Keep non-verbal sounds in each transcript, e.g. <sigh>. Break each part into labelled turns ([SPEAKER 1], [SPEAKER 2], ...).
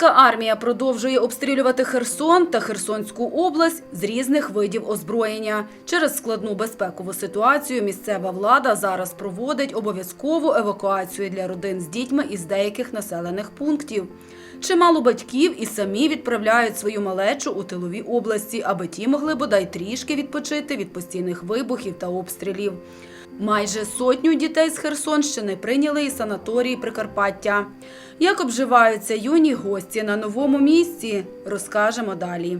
[SPEAKER 1] Російська армія продовжує обстрілювати Херсон та Херсонську область з різних видів озброєння. Через складну безпекову ситуацію місцева влада зараз проводить обов'язкову евакуацію для родин з дітьми із деяких населених пунктів. Чимало батьків і самі відправляють свою малечу у тилові області, аби ті могли бодай трішки відпочити від постійних вибухів та обстрілів. Майже сотню дітей з Херсонщини прийняли і санаторії Прикарпаття. Як обживаються юні гості на новому місці, розкажемо далі.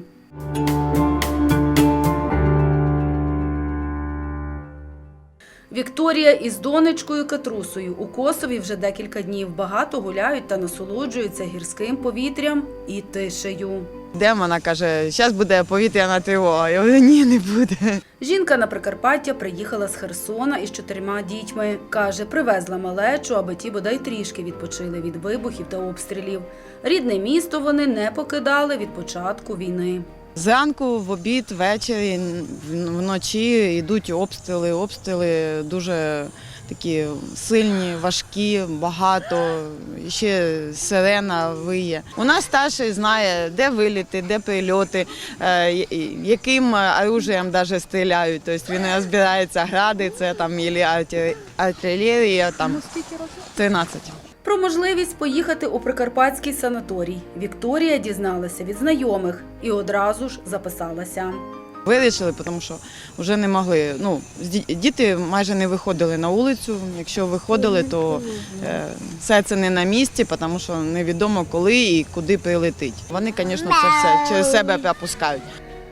[SPEAKER 1] Вікторія із донечкою Катрусою у Косові вже декілька днів багато гуляють та насолоджуються гірським повітрям і тишею.
[SPEAKER 2] Йдемо, вона каже, зараз буде повітряна тривога. Я говорю, ні, не буде.
[SPEAKER 1] Жінка на Прикарпаття приїхала з Херсона із чотирма дітьми. Каже, привезла малечу, аби ті бодай трішки відпочили від вибухів та обстрілів. Рідне місто вони не покидали від початку війни.
[SPEAKER 2] Зранку, в обід, ввечері, вночі йдуть обстріли. Обстріли дуже такі сильні, важкі, багато. Ще сирена виє. У нас старший знає, де виліти, де прильоти, е, яким оружієм даже стріляють. Тобто він розбирається гради, це там артилерія, там 13.
[SPEAKER 1] Про можливість поїхати у прикарпатський санаторій Вікторія дізналася від знайомих і одразу ж записалася.
[SPEAKER 2] Вирішили, тому що вже не могли. Ну, діти майже не виходили на вулицю. Якщо виходили, то е, це не на місці, тому що невідомо коли і куди прилетить. Вони, звісно, це все через себе пропускають.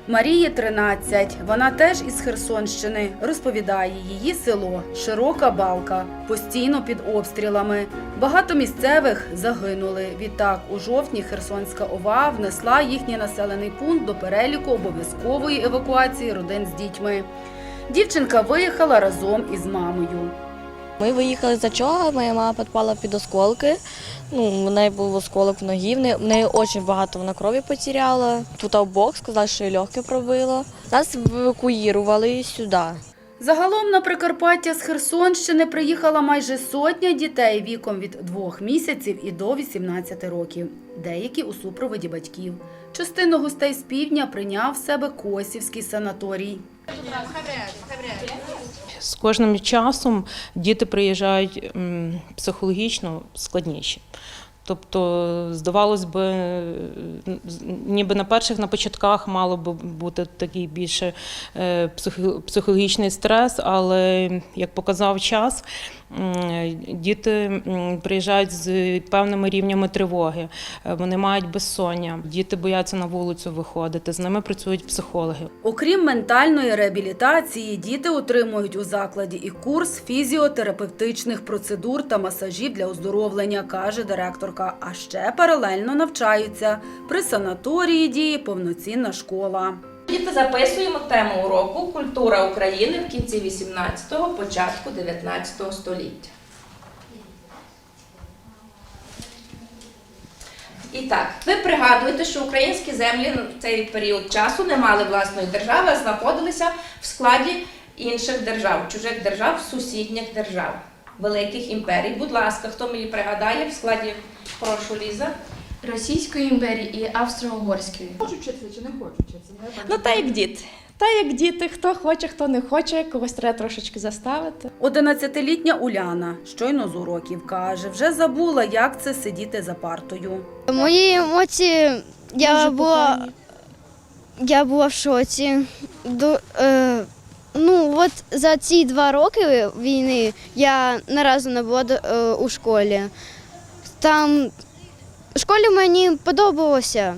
[SPEAKER 1] Марії 13. Вона теж із Херсонщини. Розповідає, її село Широка Балка, постійно під обстрілами. Багато місцевих загинули. Відтак, у жовтні Херсонська ОВА внесла їхній населений пункт до переліку обов'язкової евакуації родин з дітьми. Дівчинка виїхала разом із мамою.
[SPEAKER 3] Ми виїхали за чого, моя мама підпала під осколки. Ну, в неї був осколок в ногі, в неї, в дуже багато вона крові потеряла. Тут обок сказали, що її легке пробило. Нас евакуювали сюди.
[SPEAKER 1] Загалом на Прикарпаття з Херсонщини приїхала майже сотня дітей віком від двох місяців і до 18 років. Деякі у супроводі батьків. Частину гостей з півдня прийняв в себе Косівський санаторій.
[SPEAKER 4] З кожним часом діти приїжджають психологічно складніші. Тобто, здавалось би, ніби на перших на початках мало би бути такий більше е, психологічний стрес, але як показав час, діти приїжджають з певними рівнями тривоги, вони мають безсоння, діти бояться на вулицю виходити, з ними працюють психологи.
[SPEAKER 1] Окрім ментальної реабілітації, діти отримують у закладі і курс фізіотерапевтичних процедур та масажів для оздоровлення, каже директорка. А ще паралельно навчаються. При санаторії діє повноцінна школа.
[SPEAKER 5] Діти записуємо тему уроку Культура України в кінці 18-го, початку 19 століття. І так, ви пригадуєте, що українські землі в цей період часу не мали власної держави, а знаходилися в складі інших держав, чужих держав, сусідніх держав, великих імперій. Будь ласка, хто мені пригадає в складі, прошу Ліза.
[SPEAKER 6] Російської імперії і Австро-Угорської. Хочу вчитися чи не хочу вчитися?
[SPEAKER 3] Ну, та як діти. Та як діти, хто хоче, хто не хоче, когось треба трошечки заставити.
[SPEAKER 1] 11-літня Уляна щойно з уроків каже, вже забула, як це сидіти за партою.
[SPEAKER 7] Мої емоції я була, я була в шоці. До, е, ну, от за ці два роки війни я не разу не була до- е, у школі. Там в школі мені подобалося.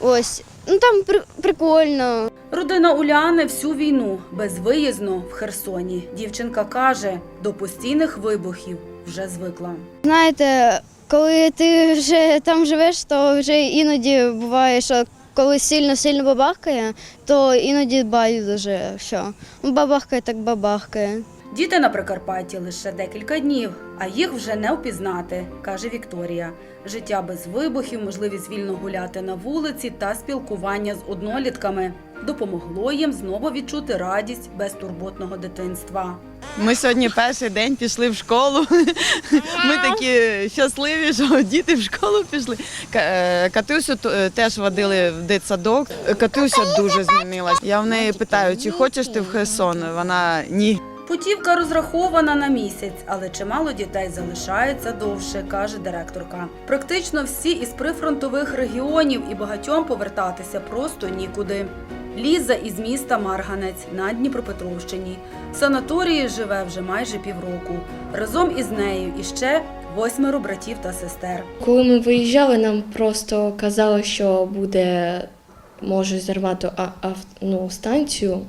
[SPEAKER 7] Ось. Ну там при, прикольно.
[SPEAKER 1] Родина Уляни всю війну безвиїзно в Херсоні. Дівчинка каже, до постійних вибухів вже звикла.
[SPEAKER 7] Знаєте, коли ти вже там живеш, то вже іноді буває, що коли сильно-сильно бабахкає, то іноді байдуже, що бабахкає так бабахкає.
[SPEAKER 1] Діти на Прикарпатті лише декілька днів, а їх вже не впізнати, каже Вікторія. Життя без вибухів, можливість вільно гуляти на вулиці та спілкування з однолітками допомогло їм знову відчути радість безтурботного дитинства.
[SPEAKER 2] Ми сьогодні перший день пішли в школу. <laughs> Ми такі щасливі, що діти в школу пішли. Е, Катюсю е, теж водили в дитсадок. Катюся дуже змінилась. Я в неї питаю, чи хочеш ти в Херсон? Вона ні.
[SPEAKER 1] Путівка розрахована на місяць, але чимало дітей залишається довше, каже директорка. Практично всі із прифронтових регіонів і багатьом повертатися просто нікуди. Ліза із міста Марганець на Дніпропетровщині. В санаторії живе вже майже півроку. Разом із нею іще восьмеро братів та сестер.
[SPEAKER 6] Коли ми виїжджали, нам просто казали, що буде може зірвати ну, станцію.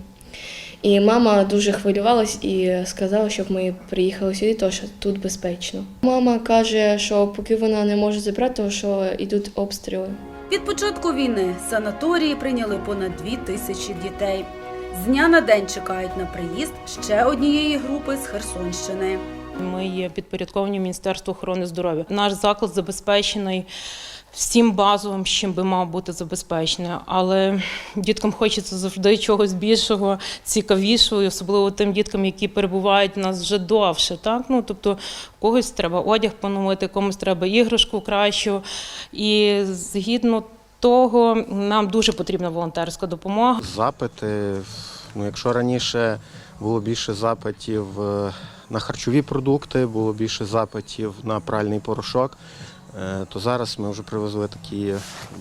[SPEAKER 6] І мама дуже хвилювалась і сказала, щоб ми приїхали сюди, тому що тут безпечно. Мама каже, що поки вона не може забрати, тому що йдуть обстріли.
[SPEAKER 1] Від початку війни санаторії прийняли понад дві тисячі дітей. З дня на день чекають на приїзд ще однієї групи з Херсонщини.
[SPEAKER 4] Ми є підпорядковані Міністерству охорони здоров'я. Наш заклад забезпечений всім базовим, з чим би мав бути забезпечений. Але діткам хочеться завжди чогось більшого, цікавішого, і особливо тим діткам, які перебувають у нас вже довше. Так? Ну, тобто когось треба одяг поновити, комусь треба іграшку кращу. І згідно того, нам дуже потрібна волонтерська допомога.
[SPEAKER 8] Запити. Ну, якщо раніше було більше запитів е, на харчові продукти, було більше запитів на пральний порошок, то зараз ми вже привезли такі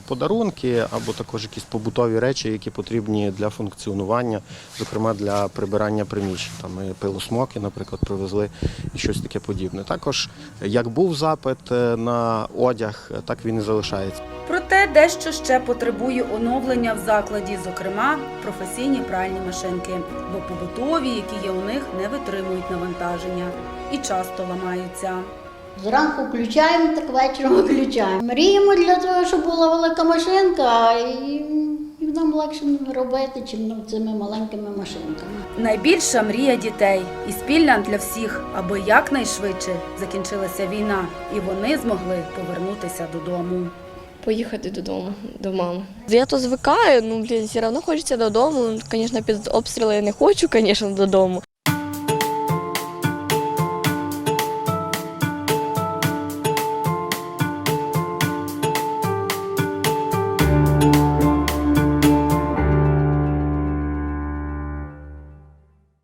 [SPEAKER 8] подарунки або також якісь побутові речі, які потрібні для функціонування, зокрема для прибирання приміщень. Там ми пилосмоки, наприклад, привезли і щось таке подібне. Також як був запит е, на одяг, так він і залишається.
[SPEAKER 1] Проте дещо ще потребує оновлення в закладі, зокрема професійні пральні машинки, бо побутові, які є у них, не витримують навантаження і часто ламаються.
[SPEAKER 9] Зранку включаємо, так вечором виключаємо. Мріємо для того, щоб була велика машинка, і, нам легше робити, чим ну, цими маленькими машинками.
[SPEAKER 1] Найбільша мрія дітей і спільна для всіх, аби якнайшвидше закінчилася війна, і вони змогли повернутися додому.
[SPEAKER 6] Поїхати додому, до мами.
[SPEAKER 3] Я то звикаю, ну блін, все одно хочеться додому. Звісно, під обстріли я не хочу, звісно, додому.